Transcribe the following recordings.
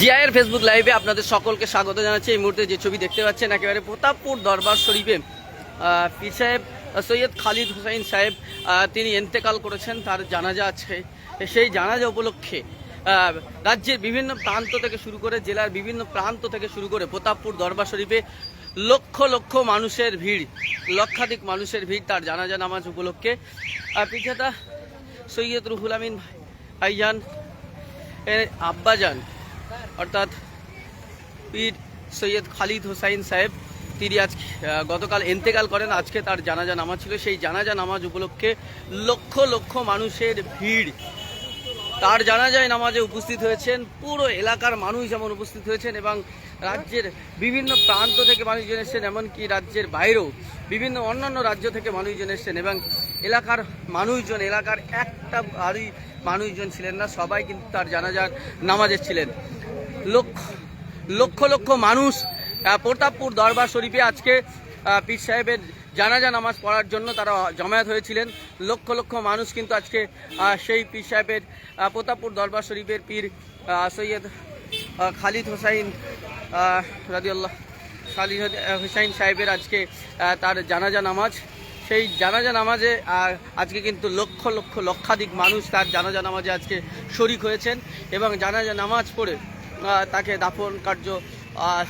জিআইয়ের Facebook লাইভে আপনাদের সকলকে স্বাগত জানাচ্ছি। এই মুহূর্তে যে ছবি দেখতে পাচ্ছেন, একেবারে প্রতাপপুর দরবার শরীফে পীর সাহেব সৈয়দ খালিদ হুসাইন সাহেব তিনি এন্তেকাল করেছেন তার জানাজা আছে সেই জানাজা উপলক্ষে রাজ্যের বিভিন্ন প্রান্ত থেকে শুরু করে জেলার বিভিন্ন প্রান্ত থেকে শুরু করে প্রতাপপুর দরবার শরীফে লক্ষ লক্ষ মানুষের ভিড়, লক্ষাধিক মানুষের ভিড় তার জানাজা নামাজ উপলক্ষে। পিঠাটা সৈয়দ রুহুল আমিন ভাইজান আব্বাজান অর্থাৎ পীর সৈয়দ খালিদ হোসাইন সাহেব, তিনি আজ গতকাল এন্তেকাল করেন। আজকে তার জানাজা নামাজ ছিল। সেই জানাজা নামাজ উপলক্ষে লক্ষ লক্ষ মানুষের ভিড়। তার জানাজায় নামাজে উপস্থিত হয়েছেন পুরো এলাকার মানুষ যেমন উপস্থিত হয়েছেন এবং রাজ্যের বিভিন্ন প্রান্ত থেকে মানুষজন এসেছেন, এমনকি রাজ্যের বাইরেও বিভিন্ন অন্যান্য রাজ্য থেকে মানুষজন এসেছেন এবং এলাকার মানুষজন, এলাকার একটা বাড়ি মানুষজন ছিলেন না, সবাই কিন্তু তার জানাজার নামাজে ছিলেন। লক্ষ লক্ষ লক্ষ মানুষ প্রতাপপুর দরবার শরীফে আজকে পীর সাহেবের জানাজা নামাজ পড়ার জন্য তারা জমায়েত হয়েছিলেন। লক্ষ লক্ষ মানুষ কিন্তু আজকে সেই পীর সাহেবের প্রতাপপুর দরবার শরীফের পীর সৈয়দ খালিদ হোসাইন রাদিউল্লাহ খালিদ হোসাইন সাহেবের আজকে তার জানাজা নামাজ। সেই জানাজা নামাজে আজকে কিন্তু লক্ষ লক্ষ লক্ষাধিক মানুষ তার জানাজা নামাজে আজকে শরিক হয়েছেন এবং জানাজা নামাজ পড়ে তাকে দাফন কার্য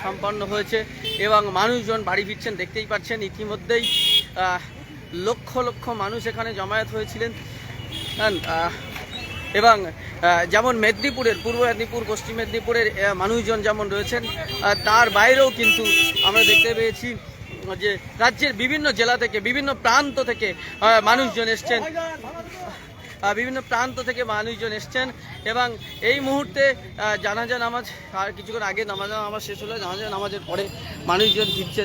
সম্পন্ন হয়েছে এবং মানুষজন বাড়ি ফিরছেন, দেখতেই পাচ্ছেন ইতিমধ্যেই লক্ষ লক্ষ মানুষ এখানে জমায়েত হয়েছিলেন। এবং যেমন মেদিনীপুরের, পূর্ব মেদিনীপুর, পশ্চিম মেদিনীপুরের মানুষজন যেমন রয়েছেন তার বাইরেও কিন্তু আমরা দেখতে পেয়েছি যে রাজ্যের বিভিন্ন জেলা থেকে বিভিন্ন প্রান্ত থেকে মানুষজন এসছেন। বিভিন্ন প্রান্ত থেকে মানুষজন এসছেন এবং এই মুহূর্তে জানাজা নামাজ আর কিছুক্ষণ আগে নামাজা নামাজ শেষ হলো। জানাজা নামাজের পরে মানুষজন ফিরছে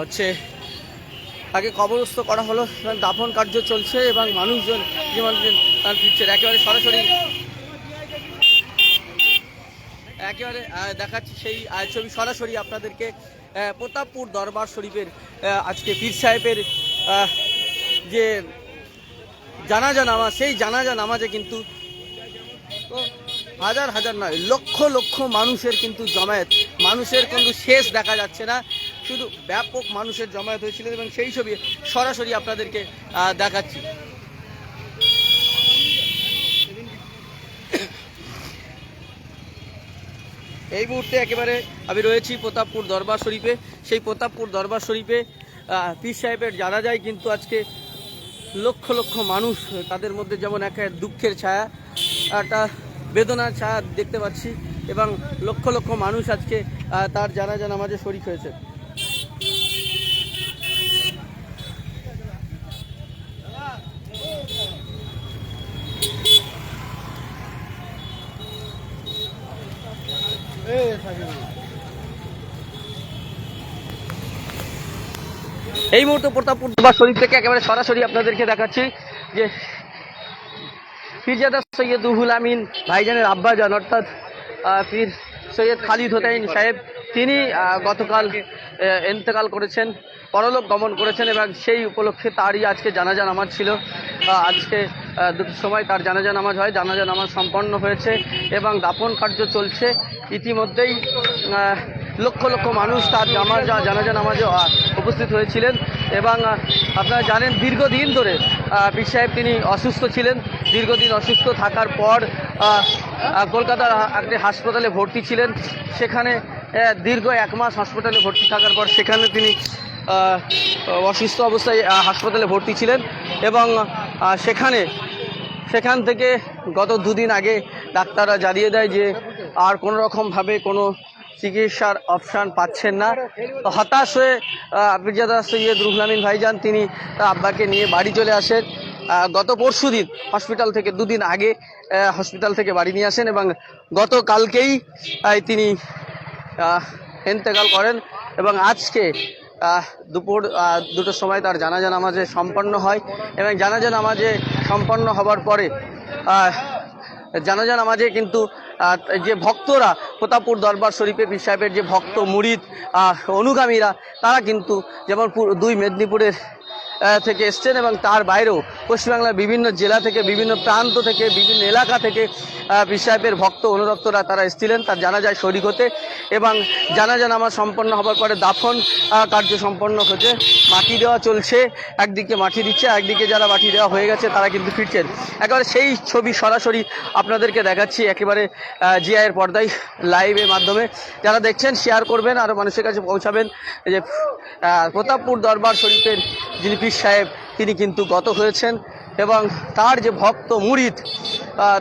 হচ্ছে তাকে কবরস্থ করা হলো এবং দাফন কার্য চলছে এবং মানুষজন যে মানুষজন আহ, ফিরছেন। একেবারে সরাসরি একেবারে দেখাচ্ছি সেই ছবি সরাসরি আপনাদেরকে প্রতাপপুর দরবার শরীফের আজকে পীর সাহেবের যে জানাজা নামাজ, সেই জানাজা নামাজে কিন্তু হাজার হাজার নয় লক্ষ লক্ষ মানুষের কিন্তু জমায়েত, মানুষের কিন্তু শেষ দেখা যাচ্ছে না। শুধু ব্যাপক মানুষের জমায়েত হয়েছিল এবং সেই ছবি সরাসরি আপনাদেরকে দেখাচ্ছি। এই মুহূর্তে একেবারে আমি রয়েছি প্রতাপপুর দরবার শরীফে। সেই প্রতাপপুর দরবার শরীফে পীর সাহেবের জানা যায় কিন্তু আজকে লক্ষ লক্ষ মানুষ তাদের মধ্যে যেমন এক দুঃখের ছায়া, একটা বেদনার ছায়া দেখতে পাচ্ছি এবং লক্ষ লক্ষ মানুষ আজকে তার জানা জানাজা নামাজে শরিক হয়েছে। এই মুহূর্তে প্রতাপপুর দরবার শরীফ থেকে একেবারে সরাসরি আপনাদেরকে দেখাচ্ছি যে ফিরজাদা সৈয়দ রুহুল আমিন ভাইজানের আব্বাজান, অর্থাৎ ফির সৈয়দ খালিদ হোসাইন সাহেব, তিনি গতকাল এন্তেকাল করেছেন, পরলোক গমন করেছেন এবং সেই উপলক্ষে তারই আজকে জানাজা নামাজ ছিল। আজকে দুটোর সময় তার জানাজা নামাজ হয়, জানাজা নামাজ সম্পন্ন হয়েছে এবং দাপন কার্য চলছে। ইতিমধ্যেই লক্ষ লক্ষ মানুষ তার জামাজা, জানাজা নামাজে উপস্থিত হয়েছিলেন এবং আপনারা জানেন দীর্ঘদিন ধরে পীর সাহেব তিনি অসুস্থ ছিলেন। দীর্ঘদিন অসুস্থ থাকার পর কলকাতার একটি হাসপাতালে ভর্তি ছিলেন। সেখানে দীর্ঘ এক মাস হাসপাতালে ভর্তি থাকার পর সেখানে তিনি অসুস্থ অবস্থায় হাসপাতালে ভর্তি ছিলেন এবং সেখানে, সেখান থেকে গত দুদিন আগে ডাক্তাররা জানিয়ে দেয় যে আর কোনো রকমভাবে কোনো চিকিৎসার অপশান পাচ্ছেন না। তো হতাশ হয়ে আবিরজাদা সৈয়দ রুহুল আমিন ভাইজান, তিনি তার আব্বাকে নিয়ে বাড়ি চলে আসেন। গত পরশু দিন হসপিটাল থেকে, দুদিন আগে হসপিটাল থেকে বাড়ি নিয়ে আসেন এবং গতকালকেই তিনি আহ, ইন্তেকাল করেন এবং আজকে দুপুর দুটোর সময় তার জানাজা নামাজে সম্পন্ন হয় এবং জানাজা নামাজে সম্পন্ন হবার পরে জানাজা নামাজে কিন্তু যে ভক্তরা প্রতাপপুর দরবার শরীফে পীর সাহেবের যে ভক্ত মুরিদ অনুগামীরা তারা কিন্তু যেমন দুই মেদিনীপুরের থেকে এসছেন এবং তার বাইরেও পশ্চিমবাংলার বিভিন্ন জেলা থেকে বিভিন্ন প্রান্ত থেকে বিভিন্ন এলাকা থেকে পীর সাহেবের ভক্ত অনুরক্তরা তারা এসেছিলেন, তার জানা যায় শরিক হতে এবং জানাজা নামা সম্পন্ন হবার পরে দাফন কার্য সম্পন্ন হচ্ছে মাটি দেওয়া চলছে, একদিকে মাটি দিচ্ছে একদিকে যারা মাটি দেওয়া হয়ে গেছে তারা কিন্তু ফিরছেন। একেবারে সেই ছবি সরাসরি আপনাদেরকে দেখাচ্ছি, একেবারে জিআইয়ের পর্দায় লাইভের মাধ্যমে। যারা দেখছেন শেয়ার করবেন, আর মানুষের কাছে পৌঁছাবেন। যে প্রতাপপুর দরবার শরীফের যিনি পীর সাহেব, তিনি কিন্তু গত হয়েছেন এবং তার যে ভক্ত মুরিদ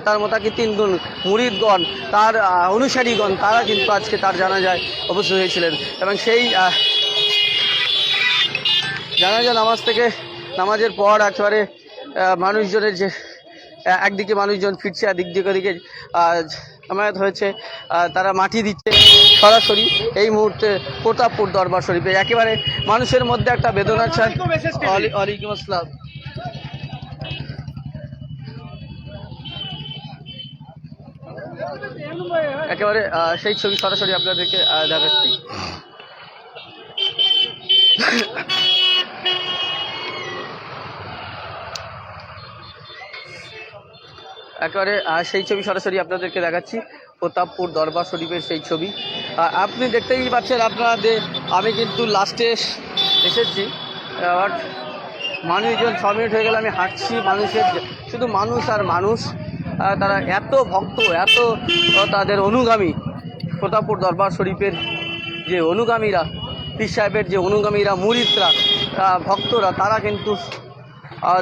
তার মোটাকি তিনগুণ মুরিদগণ তার অনুসারীগণ, তারা কিন্তু আজকে তার জানা যায় অবশ্যই হয়েছিলেন। এবং সেই জানাজা নামাজ থেকে নামাজের পর একেবারে মানুষজনের যে একদিকে মানুষজন ফিরছে আর দিক দিকে দিকে জামায়াত হয়েছে তারা মাটি দিচ্ছে সরাসরি। এই মুহূর্তে প্রতাপপুর দরবার শরীফে একেবারে মানুষের মধ্যে একটা বেদনা চায় ওয়ালাইকুম আসসালাম। একেবারে সেই ছবি সরাসরি আপনাদেরকে দেখাচ্ছি। একেবারে সেই ছবি সরাসরি আপনাদেরকে দেখাচ্ছি। প্রতাপপুর দরবার শরীফের সেই ছবি। আপনি দেখতেই পাচ্ছেন আপনাদের, আমি কিন্তু লাস্টে এসেছি। বাট মানুষজন ছ মিনিট হয়ে গেলে, আমি হাঁটছি, মানুষের শুধু মানুষ আর মানুষ। তারা এত ভক্ত, এত তাদের অনুগামী। প্রতাপপুর দরবার শরীফের যে অনুগামীরা, পীর সাহেবের যে অনুগামীরা, মুরিদরা ভক্তরা, তারা কিন্তু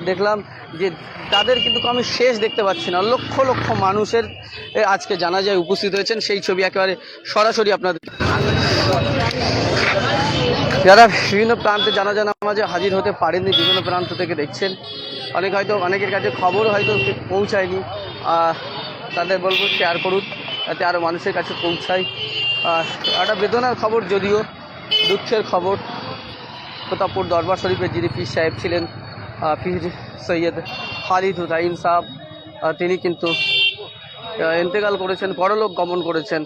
দেখলাম যে তাদের কিন্তু আমি শেষ দেখতে পাচ্ছি না। লক্ষ লক্ষ মানুষের আজকে জানা যায় উপস্থিত হয়েছেন। সেই ছবি একেবারে সরাসরি আপনাদের। যারা বিভিন্ন প্রান্তে জানা জানা মাঝে হাজির হতে পারেননি, বিভিন্ন প্রান্ত থেকে দেখছেন। অনেক হয়তো, অনেকের কাছে খবর হয়তো পৌঁছায়নি। তাদের বলব শেয়ার করুন যাতে আরও মানুষের কাছে পৌঁছায়। একটা বেদনার খবর যদিও দুঃখের খবর। প্রতাপপুর দরবার শরীফের যিনি পীর সাহেব ছিলেন পীর সৈয়দ খালিদ হুসাইন আহ, তিনি কিন্তু আহ, ইন্তেকাল করেছেন পরলোক গমন করেছেন।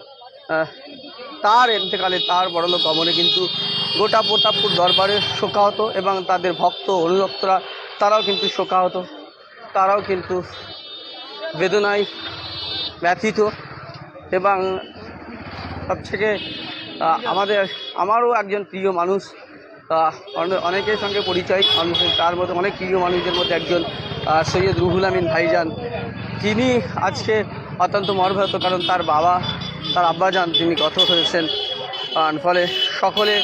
তার ইন্তেকালে তার বড়লোক গমনে কিন্তু গোটা প্রতাপপুর দরবারে শোকাহত এবং তাদের ভক্ত অনুরক্তরা তারাও কিন্তু শোকাহত। তারাও কিন্তু বেদনায় ব্যথিত এবং সবথেকে আমাদের, আমারও একজন প্রিয় মানুষ অনেকের সঙ্গে পরিচয় মানুষের তার মধ্যে অনেক প্রিয় মানুষদের মধ্যে একজন সৈয়দ রুহুল আমিন ভাইজান। তিনি আজকে অত্যন্ত মর্মাহত, কারণ তার বাবা, তার আব্বাজান, তিনি গত হয়েছেন। ফলে সকলে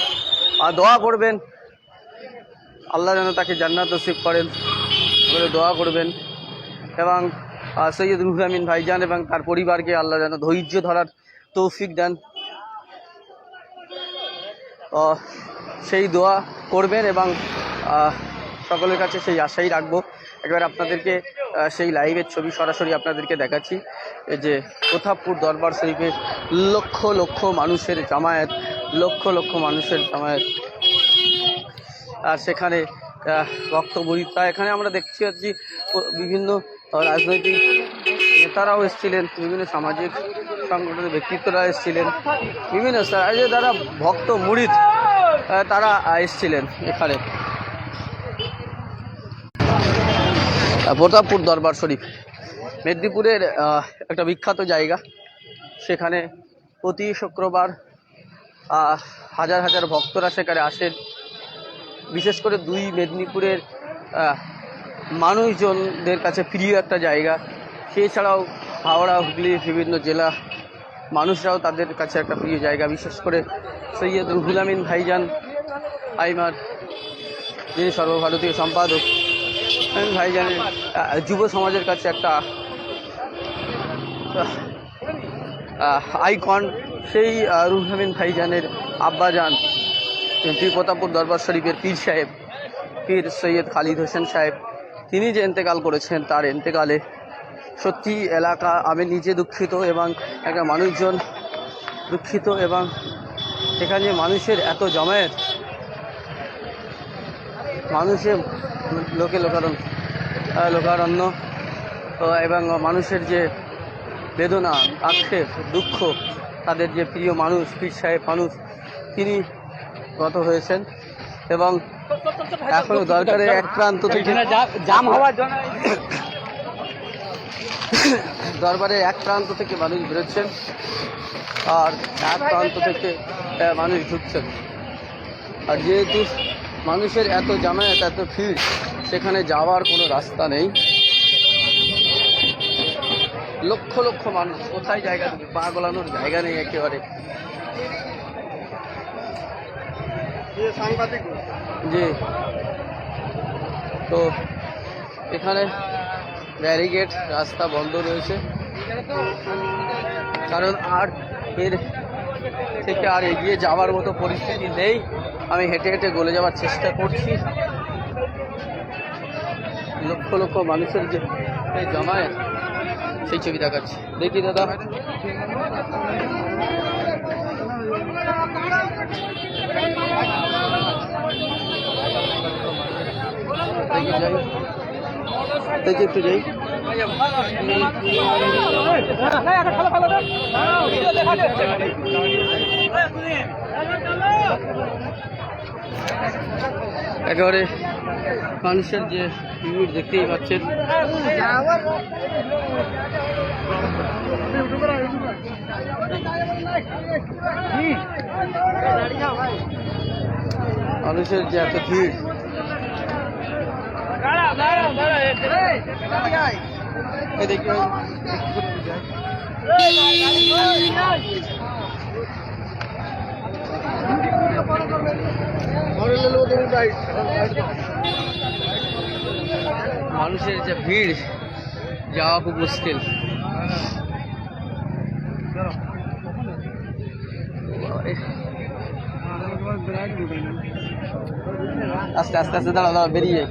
দোয়া করবেন। আল্লাহ যেন তাকে জান্নাত নসিব করেন। বলে দোয়া করবেন। এবং সৈয়দ রুহুল আমিন ভাইজান এবং তার পরিবারকে আল্লাহ যেন ধৈর্য ধরার তৌফিক দেন। সেই দোয়া করবেন এবং সকলের কাছে সেই আশাই রাখব। একবার আপনাদেরকে সেই লাইভের ছবি সরাসরি আপনাদেরকে দেখাচ্ছি। যে প্রতাপপুর দরবার শরীফে লক্ষ লক্ষ মানুষের জামায়াত লক্ষ লক্ষ মানুষের জামায়াত। আর সেখানে আহ, বক্তব্য তা এখানে আমরা দেখছি হচ্ছি বিভিন্ন রাজনৈতিক নেতারাও এসেছিলেন বিভিন্ন সামাজিক সংগঠনের ব্যক্তিত্বরা এসেছিলেন বিভিন্ন স্তর- এই যে যারা ভক্ত আহ, তারা এসেছিলেন এখানে। প্রতাপপুর দরবার শরীফ মেদিনীপুরের একটা বিখ্যাত জায়গা। সেখানে প্রতি শুক্রবার হাজার হাজার ভক্তরা সেখানে আসেন। বিশেষ করে দুই মেদিনীপুরের মানুষজনদের কাছে প্রিয় একটা জায়গা। সেছাড়াও হাওড়া, হুগলি, বিভিন্ন জেলা মানুষরাও তাদের কাছে একটা প্রিয় জায়গা। বিশেষ করে সৈয়দ রুহুল আমিন ভাইজান, আইমার, যিনি সর্বভারতীয় সম্পাদক ভাইজানের যুব সমাজের কাছে একটা আইকন সেই রুহুল আমিন ভাইজানের আব্বাজান পীর প্রতাপপুর দরবার শরীফের পীর সাহেব, পীর সৈয়দ খালিদ হোসেন সাহেব তিনি যে ইন্তেকাল করেছেন, তার ইন্তেকালে সত্যি এলাকা, আমি নিজে দুঃখিত এবং একটা মানুষজন দুঃখিত এবং এখানে মানুষের এত জমায়েত। মানুষের লোকে লোকারণ্য লোকারণ্য এবং মানুষের যে বেদনা, আক্ষেপ, দুঃখ, তাদের যে প্রিয় মানুষ, পীর সাহেব মানুষ, তিনি গত হয়েছেন এবং এখনও দরকারে এক প্রান্ত থেকে জাম হওয়ার জন্য দরবারে এক প্রান্ত থেকে মানুষ বেরোচ্ছেন আর এক প্রান্ত থেকে মানুষ ঢুকছেন। আর যেহেতু মানুষের এত জামায়াত এত ভিড় সেখানে যাওয়ার কোনো রাস্তা নেই। লক্ষ লক্ষ মানুষ কোথায় জায়গা পা গলানোর জায়গা নেই একেবারে। জি। তো, এখানে ব্যারিকেড, রাস্তা বন্ধ রয়েছে। কারণ আর এর থেকে আর এগিয়ে যাওয়ার মতো পরিস্থিতি নেই। আমি হেঁটে হেঁটে গলে যাওয়ার চেষ্টা করছি। লক্ষ লক্ষ মানুষের যে এই জমায়েত, সেই ছবি দেখাচ্ছি। দেখি দাদা। দেখি একটু যাই। একেবারে মানুষের যে ভিড় দেখতেই পাচ্ছেন। মানুষের যে এত ভিড়। মানুষের যে ভিড় যাওয়া খুব মুশকিল। আস্তে আস্তে আস্তে দাঁড়া দাঁড়া বেরিয়ে